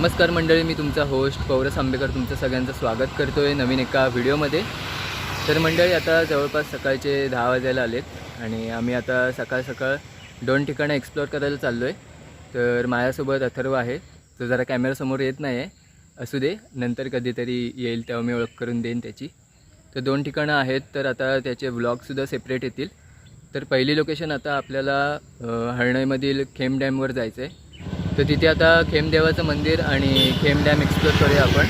नमस्कार मंडळी मी तुमचा होस्ट पौरस आंबेकर. तुमचं सगळ्यांचं स्वागत करतो आहे नवीन एका व्हिडिओमध्ये. तर मंडळी आता जवळपास सकाळचे दहा वाजायला आलेत आणि आम्ही आता सकाळ सकाळ दोन ठिकाणं एक्सप्लोअर करायला चाललो आहे तर माझ्यासोबत अथर्व आहे. तो जरा कॅमेरासमोर येत नाही आहे असू दे नंतर कधीतरी येईल तेव्हा मी ओळख करून देईन त्याची. तर दोन ठिकाणं आहेत तर आता त्याचे व्लॉगसुद्धा सेपरेट येतील. तर पहिली लोकेशन आता आपल्याला हळणईमधील खेम डॅमवर जायचं आहे तर तिथे आता खेमदेवाचं मंदिर आणि खेम डॅम एक्सप्लोर करूया आपण.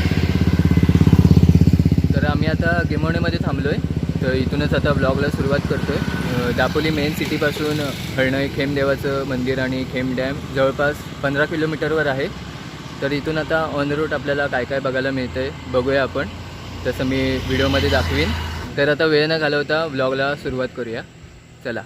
तर आम्ही आता गिमोणेमध्ये थांबलो आहे तर इथूनच आता ब्लॉगला सुरुवात करतो आहे दापोली मेन सिटीपासून हळणं खेमदेवाचं मंदिर आणि खेम डॅम जवळपास पंधरा किलोमीटरवर आहे. तर इथून आता ऑन रूट आपल्याला काय काय बघायला मिळतं आहे बघूया आपण. तसं मी व्हिडिओमध्ये दाखवीन. तर आता वेळ न घालवता ब्लॉगला सुरुवात करूया. चला.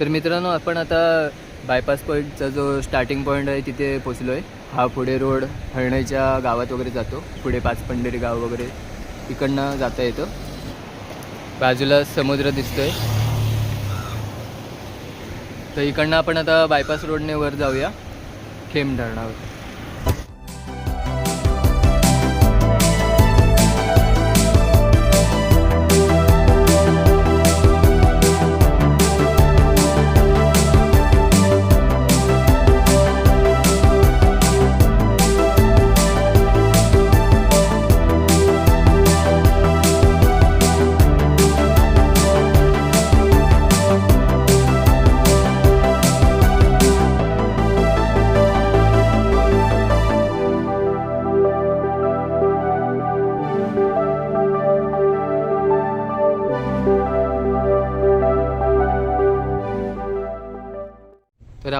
तर मित्रांनो आपण आता बायपास पॉईंटचा जो स्टार्टिंग पॉईंट आहे तिथे पोचलो आहे हा पुढे रोड हळणीच्या गावात वगैरे जातो. पुढे पाच पंढरी गाव वगैरे इकडनं जाता येतं. बाजूला समुद्र दिसतोय. तर इकडनं आपण आता बायपास रोडने वर जाऊया. खेम धरणावर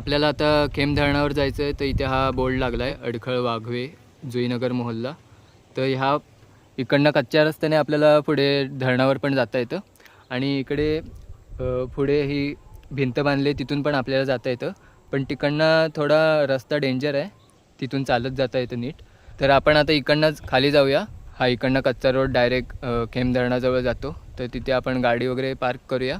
आपल्याला आता खेम धरणावर जायचं आहे तर इथे हा बोर्ड लागला आहे अडखळ वाघवे जुईनगर मोहल्ला. तर ह्या इकडनं कच्च्या रस्त्याने आपल्याला पुढे धरणावर पण जाता येतं. आणि इकडे पुढे ही भिंत बांधली तिथून पण आपल्याला जाता येतं. पण तिकडनं थोडा रस्ता डेंजर आहे तिथून चालत जाता येतं नीट. तर आपण आता इकडनंच खाली जाऊया. हा इकडनं कच्चा रोड डायरेक्ट खेम धरणाजवळ जातो. तर तिथे आपण गाडी वगैरे पार्क करूया.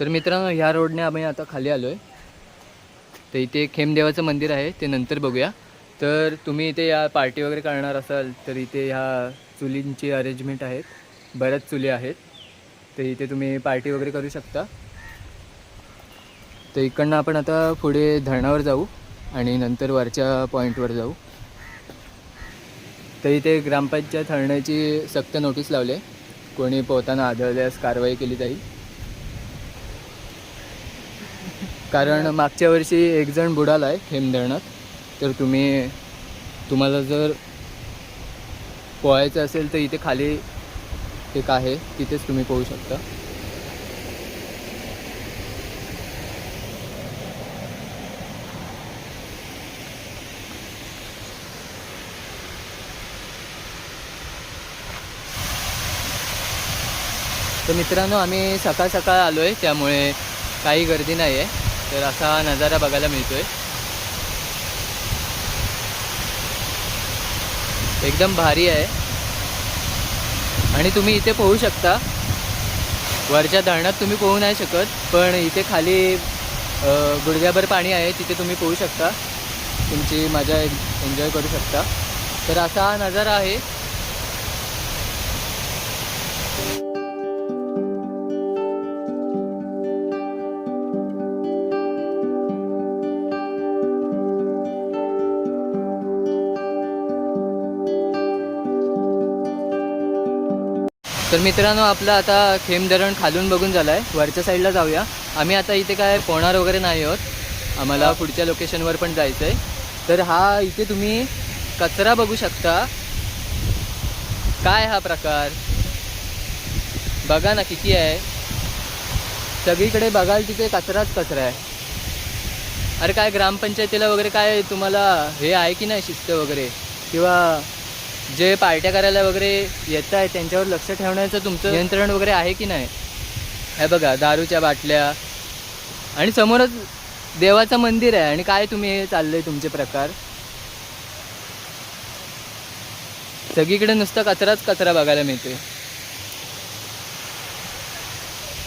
तर मित्रांनो ह्या रोडने आम्ही आता खाली आलो आहे तर इथे खेमदेवाचं मंदिर आहे ते नंतर बघूया. तर तुम्ही इथे या पार्टी वगैरे करणार असाल तर इथे ह्या चुलींची अरेंजमेंट आहेत. बऱ्याच चुली आहेत. तर इथे तुम्ही पार्टी वगैरे करू शकता. तर इकडनं आपण आता पुढे धरणावर जाऊ आणि नंतर वरच्या पॉईंटवर जाऊ. तर इथे ग्रामपंचायत हरण्याची सक्त नोटीस लावली. आहे कोणी पोहताना आढळल्यास कारवाई केली जाईल. कारण मागच्या वर्षी एक जण बुडाला आहे खेम तर तुम्ही तुम्हाला जर पोहायचं असेल तर इथे खाली एक आहे तिथेच तुम्ही पोहू शकता. तर मित्रांनो आम्ही सकाळ सकाळ आलो आहे त्यामुळे काही गर्दी नाही आहे तर असा नजारा बघायला मिळतोय. एकदम भारी आहे. आणि तुम्ही इथे पोहू शकता. वरच्या धरणात तुम्ही पोहू नाही शकत पण इथे खाली गुडघ्याभर पाणी आहे तिथे तुम्ही पोहू शकता. तुमची मजा एन्जॉय करू शकता. तर असा हा नजारा आहे. तर मित्रांनो आपलं आता खेम धरण खालून बघून झालं आहे वरच्या साईडला जाऊया. आम्ही आता इथे काय पोहणार वगैरे नाही आहोत. आम्हाला पुढच्या लोकेशनवर पण जायचं आहे तर हा इथे तुम्ही कचरा बघू शकता. काय हा प्रकार? बघा ना किती आहे. सगळीकडे बघाल तिथे कचराच कचरा आहे. अरे काय ग्रामपंचायतीला वगैरे काय तुम्हाला हे आहे की नाही शिस्त वगैरे? किंवा जे पार्ट्या करायला वगैरे येत आहे त्यांच्यावर लक्ष ठेवण्याचं तुमचं नियंत्रण वगैरे आहे की नाही? हे बघा दारूच्या बाटल्या. आणि समोरच देवाचं मंदिर आहे. आणि काय तुम्ही हे चाललंय तुमचे प्रकार? सगळीकडे नुसता कचराच कचरा बघायला मिळते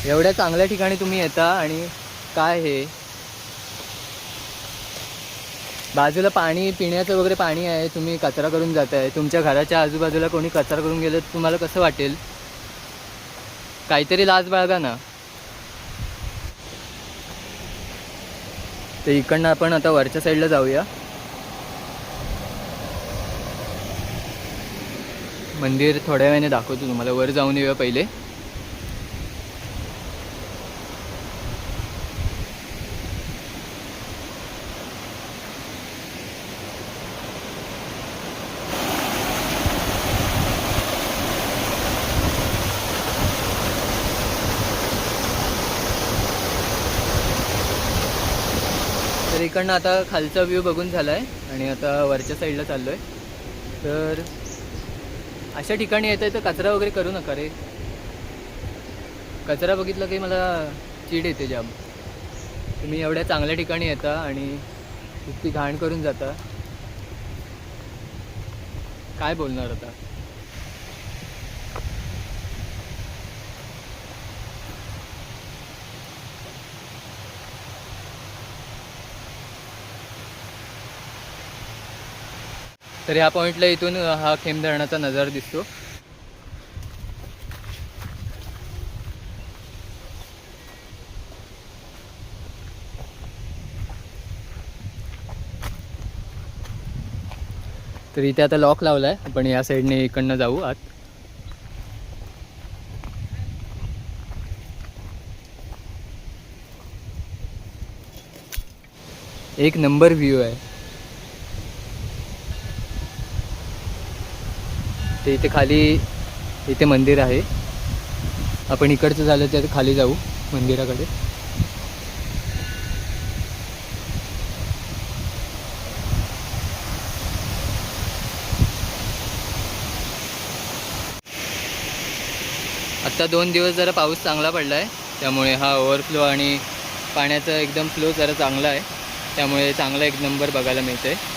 एवढ्या चांगल्या ठिकाणी तुम्ही येता आणि काय हे? बाजूला पाणी पिण्याचं वगैरे पाणी आहे तुम्ही कचरा करून जात आहे तुमच्या घराच्या आजूबाजूला कोणी कचरा करून गेलं तर तुम्हाला कसं वाटेल? काहीतरी लाज बाळगा ना. तर इकडनं आपण आता वरच्या साईडला जाऊया. मंदिर थोड्या वेळाने दाखवतो तुम्हाला. वर जाऊन येऊया पहिले. इकडनं आता खालचा व्ह्यू बघून झाला आहे आणि आता वरच्या साईडला चाललो आहे तर अशा ठिकाणी येतं तर कचरा वगैरे करू नका रे. कचरा बघितला की मला चीड येते जाम. तुम्ही एवढ्या चांगल्या ठिकाणी येता आणि इतकी घाण करून जाता. काय बोलणार आता? तर ह्या पॉईंटला इथून हा खेम धरणाचा नजारा दिसतो. तर इथे आता लॉक लावलाय आपण या साईडने इकडनं जाऊ आत. एक नंबर व्ह्यू आहे. ते इथे खाली इथे मंदिर आहे. आपण इकडचं झालं तर खाली जाऊ मंदिराकडे. आत्ता दोन दिवस जरा पाऊस चांगला पडला आहे त्यामुळे हा ओव्हरफ्लो आणि पाण्याचा एकदम फ्लो जरा चांगला आहे. त्यामुळे चांगला एक नंबर बघायला मिळतं आहे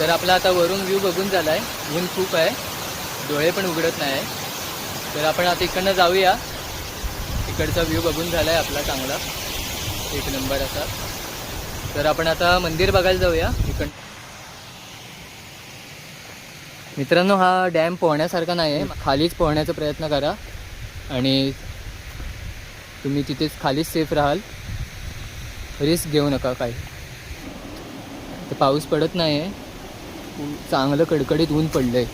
तर आपला आता वरून व्ह्यू बघून झाला आहे ऊन खूप आहे. डोळे पण उघडत नाही आहे तर आपण आता इकडनं जाऊया. इकडचा व्ह्यू बघून झाला आहे आपला चांगला. एक नंबर असा. तर आपण आता मंदिर बघायला जाऊया. इकड मित्रांनो हा डॅम पोहण्यासारखा नाही आहे खालीच पोहण्याचा प्रयत्न करा. आणि तुम्ही तिथेच खालीच सेफ राहाल. रिस्क घेऊ नका काही. तर पाऊस पडत नाही आहे चांगलं कडकडीत ऊन पडलंय.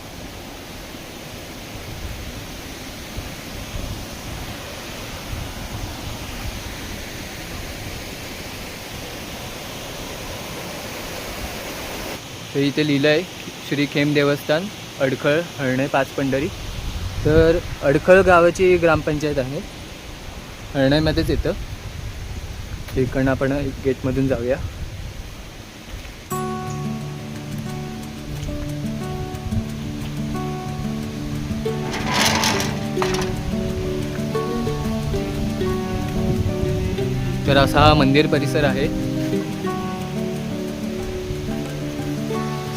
तर इथे लिहिलं आहे श्री खेम देवस्थान अडखळ हळणे पाच पंढरी. तर अडखळ गावाची ग्रामपंचायत आहे. हळण्यामध्येच येतं. इकडनं आपण गेटमधून जाऊया. तर असा हा मंदिर परिसर आहे.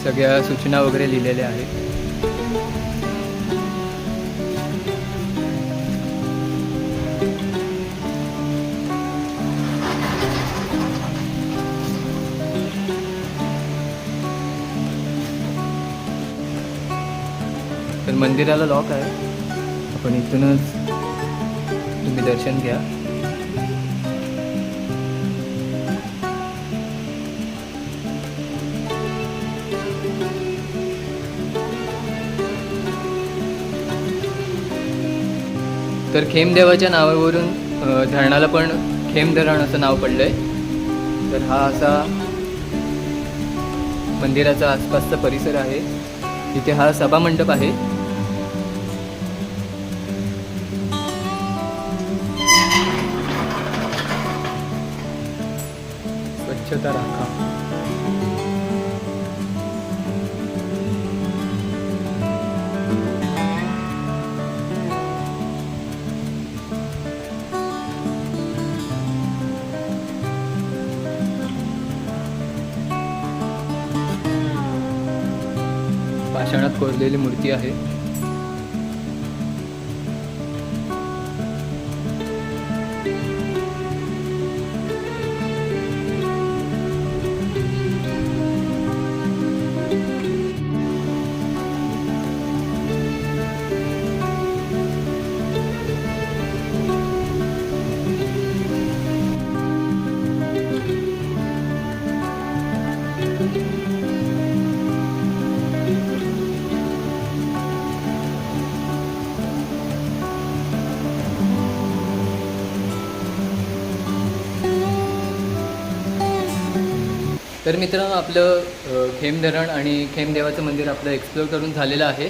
सगळ्या सूचना वगैरे लिहिलेल्या आहेत. तर मंदिराला लॉक आहे. आपण इथूनच तुम्ही दर्शन घ्या. तर खेमदेवाच्या नावावरून धरणाला पण खेम धरण असं नाव आहे तर हा असा मंदिराचा आसपासचा परिसर आहे. इथे हा सभा मंडप आहे. स्वच्छता राखा. पाषाणात कोरलेली मूर्ती आहे. तर मित्रांनो आपलं खेम धरण आणि खेमदेवाचं मंदिर आपलं एक्सप्लोर करून झालेलं आहे.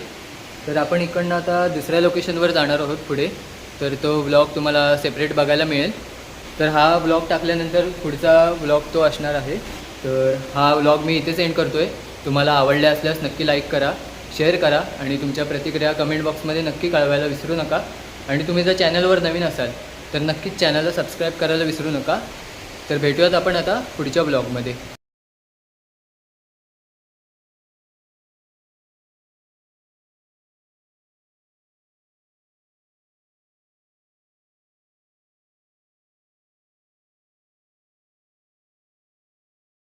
तर आपण इकडनं आता दुसऱ्या लोकेशनवर जाणार आहोत पुढे. तर तो ब्लॉग तुम्हाला सेपरेट बघायला मिळेल. तर हा ब्लॉग टाकल्यानंतर पुढचा ब्लॉग तो असणार आहे. तर हा ब्लॉग मी इथेच एंड करतो आहे तुम्हाला आवडले असल्यास नक्की लाईक करा शेअर करा आणि तुमच्या प्रतिक्रिया कमेंट बॉक्समध्ये नक्की कळवायला विसरू नका. आणि तुम्ही जर चॅनलवर नवीन असाल तर नक्कीच चॅनलला सबस्क्राईब करायला विसरू नका. तर भेटूयात आपण आता पुढच्या ब्लॉगमध्ये